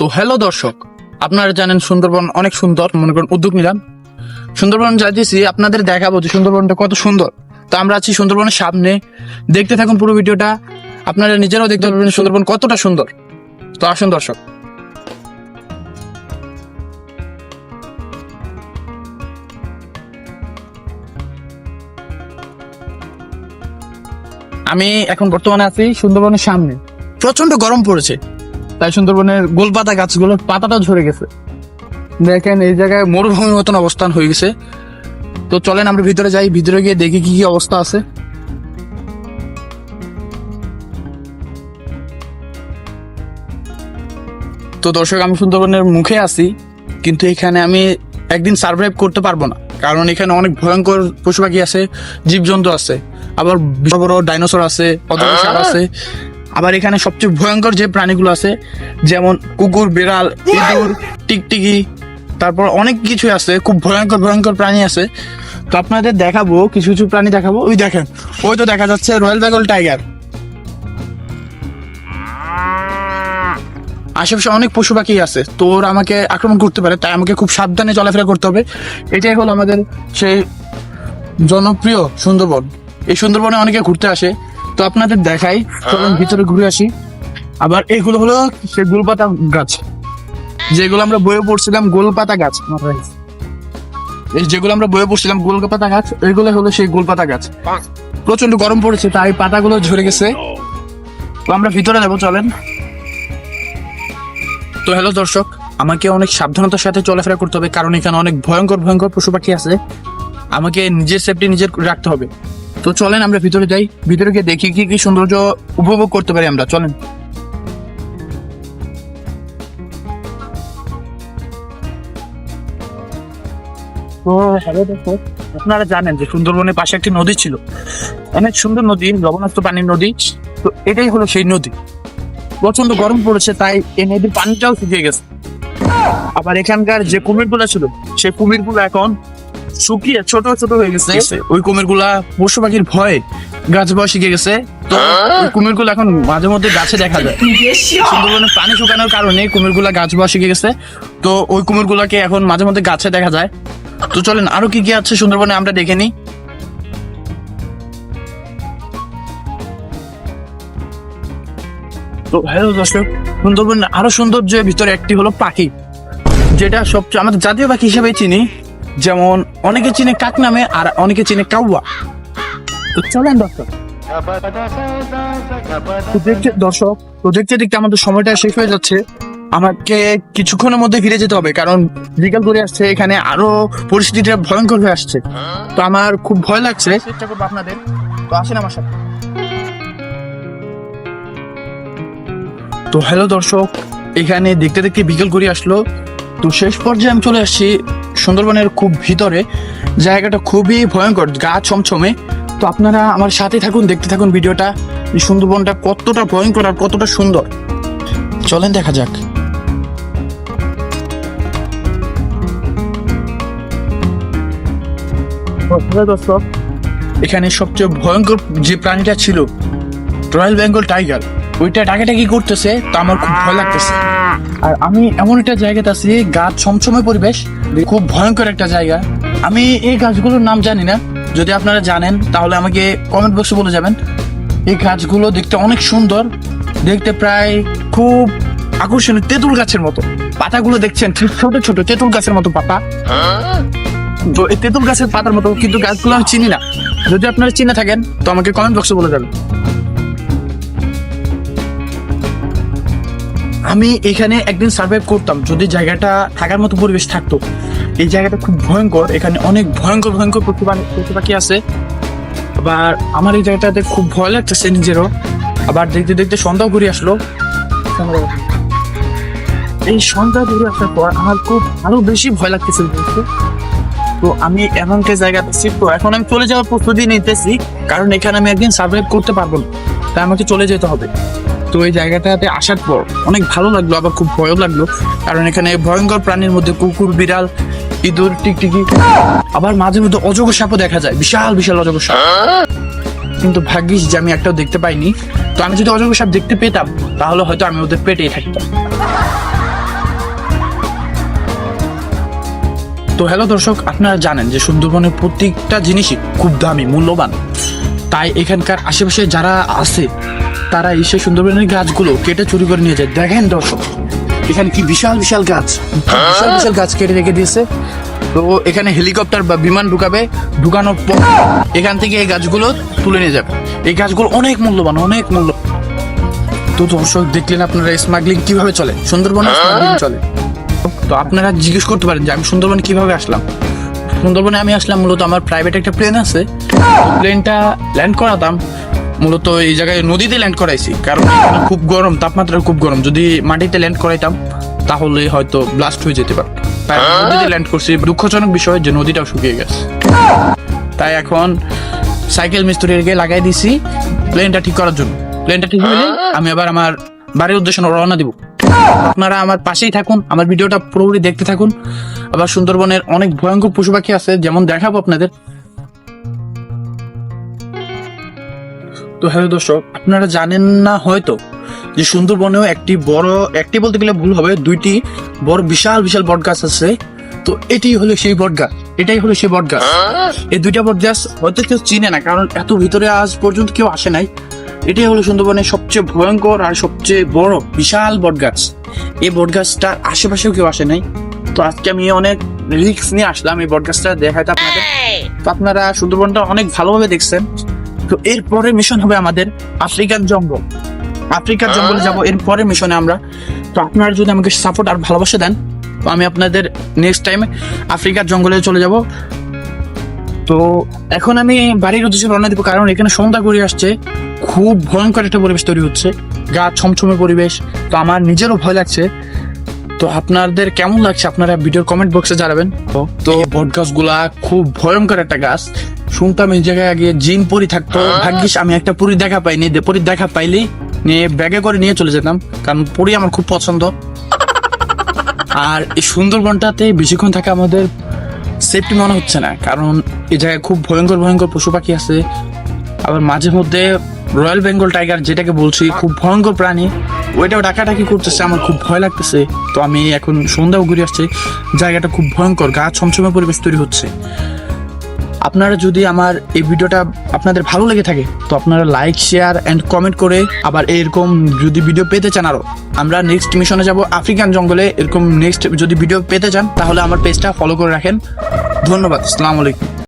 তো হ্যালো দর্শক, আপনারা জানেন সুন্দরবন অনেক সুন্দর, মনে করেন উদ্যোগ নিলাম। সুন্দরবন যাইতেছি, আপনাদের দেখাবো যে সুন্দরবনটা কত সুন্দর। তো আমরা আছি সুন্দরবনের সামনে, দেখতে থাকুন পুরো ভিডিওটা, আপনারা নিজেরাও দেখতে পারবেন সুন্দরবন কতটা সুন্দর। তো আসুন দর্শক। আমি এখন বর্তমানে আছি সুন্দরবনের সামনে। প্রচণ্ড গরম পড়েছে। তাই সুন্দরবনের গোলপাতা গাছগুলোর পাতাটা ঝরে গেছে। দেখেন এই জায়গায় মরুভূমির মতন অবস্থান হয়ে গেছে। তো চলেন আমরা ভিতরে যাই ভিতরে গিয়ে দেখি কি কি অবস্থা আছে। তো দর্শক আমি সুন্দরবনের মুখে আছি কিন্তু এখানে আমি একদিন সার্ভাইভ করতে পারব না। কারণ এখানে অনেক ভয়ঙ্কর পশু পাখি আছে জীবজন্তু আছে আবার বড় বড় ডাইনোসর আছে আছে। আবার এখানে সবচেয়ে ভয়ঙ্কর যে প্রাণীগুলো আছে, যেমন কুকুর, বিড়াল, ইঁদুর, টিকটিকি, তারপর অনেক কিছু আছে, খুব ভয়ঙ্কর ভয়ঙ্কর প্রাণী আছে। তো আপনাদের দেখাবো, কিছু কিছু প্রাণী দেখাবো। ওই দেখেন, ওই তো দেখা যাচ্ছে রয়্যাল বেঙ্গল টাইগার। আশেপাশে অনেক পশু পাখি আছে, তো ওরা আমাকে আক্রমণ করতে পারে, তাই আমাকে খুব সাবধানে চলাফেরা করতে হবে। এটাই হলো আমাদের সেই জনপ্রিয় সুন্দরবন। এই সুন্দরবনে অনেকে ঘুরতে আসে তো আপনাদের দেখাই চলুন ভিতরে ঘুরে আসি। আবার এগুলো হলো সে গোলপাতা গাছ। যেগুলো আমরা বয়ে পড়ছিলাম গোলপাতা গাছ। এই যেগুলো আমরা বয়ে পড়ছিলাম গোলপাতা গাছ এগুলো হলো সেই গোলপাতা গাছ। প্রচণ্ড গরম পড়েছে তাই পাতাগুলো ঝরে গেছে। তো আমরা ভিতরে যাব চলেন। তো হ্যালো দর্শক আমাকে অনেক সাবধানতার সাথে চলাফেরা করতে হবে কারণ এখানে অনেক ভয়ঙ্কর ভয়ঙ্কর পশু পাখি আছে। আমাকে নিজের সেফটি নিজের রাখতে হবে। তো চলেন আমরা ভিতরে যাই। ভিতরে গিয়ে দেখি কি কি সৌন্দর্য উপভোগ করতে পারি আমরা। চলেন। আপনারা জানেন যে সুন্দরবনের পাশে একটি নদী ছিল। অনেক সুন্দর নদী, লবণাক্ত পানির নদী। তো এটাই হলো সেই নদী। প্রচণ্ড গরম পড়েছে, তাই এই নদীর পানিটাও শুকিয়ে গেছে। আবার এখানকার যে কুমিরগুলো ছিল, সেই কুমিরগুলো এখন শুকিয়ে ছোট ছোট হয়ে গেছে। ওই কুমিরগুলা পশু পাখির ভয়ে গাছ বয় শিখে গেছে। তো ওই কুমিরগুলো এখন মাঝে মধ্যে গাছে দেখা যায়। সুন্দরবনে পানি শুকানোর কারণে গাছ শিখে গেছে। তো ওই এখন মাঝে মধ্যে গাছে দেখা যায়। তো চলেন, আরও কি কি আছে সুন্দরবনে আমরা দেখে নিই। তো হ্যালো দর্শক সুন্দরবন আরও সৌন্দর্যের ভিতরে একটি হলো পাখি। যেটা সবচেয়ে আমাদের জাতীয় পাখি হিসেবে চিনি। যেমন অনেকে চিনে কাক নামে আর অনেকে চিনে কাউয়া। চলেন দর্শক দর্শক, তো দেখতে দেখতে আমাদের সময়টা শেষ হয়ে যাচ্ছে। আমাকে কিছুক্ষণের মধ্যে ফিরে যেতে হবে, কারণ বিকাল করে আসছে, এখানে আরও পরিস্থিতিটা ভয়ঙ্কর হয়ে আসছে। তো আমার খুব ভয় লাগছে। চেষ্টা করব আপনাদের। তো আসেন আমার সাথে। তো হ্যালো দর্শক, এখানে দেখতে দেখতে বিকেল করে আসলো। তো শেষ পর্যায়ে আমি চলে আসছি সুন্দরবনের খুব ভিতরে জায়গাটা খুবই ভয়ঙ্কর গা ছমছমে। তো আপনারা আমার সাথে থাকুন দেখতে থাকুন ভিডিওটা। সুন্দরবনটা কতটা ভয়ঙ্কর আর কতটা সুন্দর। চলেন দেখা যাক। দর্শক এখানে সবচেয়ে ভয়ঙ্কর যে প্রাণীটা ছিল রয়্যাল বেঙ্গল টাইগার। ওইটা ডাকাটাকি করতেছে, তো আমার খুব ভয় লাগতেছে। আর আমি এমন একটা জায়গাতে আছি, গাছ ছমছমে পরিবেশ, খুব ভয়ঙ্কর একটা জায়গা। আমি এই গাছগুলোর নাম জানি না। যদি আপনারা জানেন, তাহলে আমাকে কমেন্ট বক্সে বলে যাবেন। এই গাছগুলো দেখতে অনেক সুন্দর, দেখতে প্রায় খুব আকর্ষণীয় তেঁতুল গাছের মতো। পাতাগুলো দেখছেন ছোট ছোট তেঁতুল গাছের মতো পাতা। তো এই তেঁতুল গাছের পাতার মতো কিন্তু গাছগুলো আমি চিনি না। যদি আপনারা চিনে থাকেন, তো আমাকে কমেন্ট বক্সে বলে যাবেন। আমি এখানে একদিন সার্ভাইভ করতাম যদি জায়গাটা থাকার মতো পরিবেশ থাকতো। এই জায়গাটা খুব ভয়ঙ্কর, এখানে অনেক ভয়ঙ্কর ভয়ঙ্কর পশু পাখি- আছে। আবার আমার এই জায়গাটাতে খুব ভয় লাগতেছে নিজেরও। আবার দেখতে দেখতে সন্ধ্যা ঘুরে আসলো। এই সন্ধ্যা ঘুরে আসার পর আমার খুব আরও বেশি ভয় লাগতেছে। তো আমি এমন একটা জায়গাতে তো এখন আমি চলে যাওয়ার প্রস্তুতি নিতেছি, কারণ এখানে আমি একদিন সার্ভাইভ করতে পারব না। তাই আমাকে চলে যেতে হবে। তো এই জায়গাটাতে আসার পর অনেক ভালো লাগল, আবার খুব ভয়ও লাগল। কারণ এখানে ভয়ঙ্কর প্রাণীর মধ্যে কুকুর, বিড়াল, ইঁদুর, টিকটিকি, আবার মাঝে মধ্যে অজগর সাপও দেখা যায়। বিশাল বিশাল অজগর সাপ। কিন্তু ভাগ্যিস যে আমি একটাও দেখতে পাইনি। তো আমি যদি অজগর সাপ দেখতে পেতাম, তাহলে হয়তো আমি ওদের পেটেই থাকতাম। তো হ্যালো দর্শক, আপনারা জানেন যে সুন্দরবনের প্রত্যেকটা জিনিসই খুব দামি, মূল্যবান। তাই এখানকার আশেপাশে যারা আছে, তারা এসে সুন্দরবনের গাছগুলো কেটে চুরি করে নিয়ে যায়। দেখেন দর্শক, এখানে কি বিশাল বিশাল গাছ। বিশাল বিশাল গাছ কেটে রেখে দিয়েছে। তো এখানে হেলিকপ্টার বা বিমান ঢুকাবে, ঢুকানোর পর এখান থেকে এই গাছগুলো তুলে নিয়ে যাবে। এই গাছগুলো অনেক মূল্যবান, অনেক মূল্য তো দর্শক, দেখলেন আপনারা স্মাগলিং কীভাবে চলে? সুন্দরবনে স্মাগলিং চলে। তো আপনারা জিজ্ঞেস করতে পারেন যে আমি সুন্দরবনে কীভাবে আসলাম? সুন্দরবনে আমি আসলাম মূলত আমার প্রাইভেট একটা প্লেন আছে। প্লেনটা ল্যান্ড করাতাম মূলত এই জায়গায় নদীতে ল্যান্ড করাইছি। কারণ খুব গরম, তাপমাত্রা খুব গরম। যদি মাটিতে ল্যান্ড করাইতাম, তাহলে হয়তো ব্লাস্ট হয়ে যেতে পারত। তাই নদীতে ল্যান্ড করছি। দুঃখজনক বিষয় যে নদীটাও শুকিয়ে গেছে। তাই এখন সাইকেল মিস্ত্রিকে লাগাই দিছি প্লেনটা ঠিক করার জন্য। প্লেনটা ঠিক হলে আমি আবার আমার বাড়ির উদ্দেশ্যে রওনা দিব। আপনারা আমার পাশেই থাকুন, আমার ভিডিওটা পুরোপুরি দেখতে থাকুন। আবার সুন্দরবনের অনেক ভয়ঙ্কর পশু পাখি আছে, যেমন দেখাবো আপনাদের। তো হ্যালো দর্শক, আপনারা জানেন না হয়তো যে সুন্দরবনেও একটি বড়, একটি বলতে গেলে ভুল হবে, দুইটি বড়, বিশাল বিশাল বট গাছ আছে। তো এটি হলো সেই বট গাছ এটাই হলো সেই বট গাছ এই দুইটা বট গাছ হয়তো কেউ চিনে না, কারণ এত ভিতরে আজ পর্যন্ত কেউ আসে নাই। এটাই হলো সুন্দরবনের সবচেয়ে ভয়ঙ্কর আর সবচেয়ে বড়, বিশাল বট গাছ এই বট গাছটার আশেপাশেও কেউ আসে নাই। তো আজকে আমি অনেক রিস্ক নিয়ে আসলাম এই বট গাছটা দেখাইতে আপনাদের। তো আপনারা সুন্দরবনটা অনেক ভালোভাবে দেখছেন। তো এরপরে মিশন হবে আমাদের আফ্রিকান জঙ্গল। আফ্রিকার জঙ্গলে যাব এর পরে মিশনে আমরা। তো আপনারা যদি আমাকে সাপোর্ট আর ভালোবাসা দেন, তো আমি আপনাদের নেক্সট টাইমে আফ্রিকার জঙ্গলে চলে যাব। তো এখন আমি বাড়ির উদ্দেশ্যে রওনা দিব, কারণ এখানে সন্ধ্যা করে আসছে। খুব ভয়ঙ্কর একটা পরিবেশ তৈরি হচ্ছে। গা ছমছমে পরিবেশ। তো আমার নিজেরও ভয় লাগছে। তো আপনাদের কেমন লাগছে? আপনারা ভিডিওর কমেন্ট বক্সে জানাবেন। তো বট গাছগুলা খুব ভয়ঙ্কর একটা গাছ। শুনতাম এই জায়গায় আগে জিন পরি থাকতো। ভাগ্যিস আমি একটা পুরী দেখা পাইনি। পরীর দেখা পাইলেই নিয়ে ব্যাগে করে নিয়ে চলে যেতাম। কারণ পুরী আমার খুব পছন্দ। আর এই সুন্দরবনটাতে বেশিক্ষণ থাকা আমাদের সেফটি মনে হচ্ছে না। কারণ এই জায়গায় খুব ভয়ঙ্কর ভয়ঙ্কর পশু পাখি আছে। আবার মাঝে মধ্যে রয়্যাল বেঙ্গল টাইগার যেটাকে বলছি খুব ভয়ঙ্কর প্রাণী। ওইটাও ডাকাডাকি করতেছে আমার খুব ভয় লাগতেছে। তো আমি এখন সন্ধ্যাও ঘুরে আসছি। জায়গাটা খুব ভয়ঙ্কর গা ছমছমে পরিবেশ তৈরি হচ্ছে। আপনারা যদি আমার এই ভিডিওটা আপনাদের ভালো লেগে থাকে তো আপনারা লাইক শেয়ার অ্যান্ড কমেন্ট করে আবার এরকম যদি ভিডিও পেতে চান আরও আমরা নেক্সট মিশনে যাব আফ্রিকান জঙ্গলে। এরকম নেক্সট যদি ভিডিও পেতে চান তাহলে আমার পেজটা ফলো করে রাখেন। ধন্যবাদ আসসালামু আলাইকুম।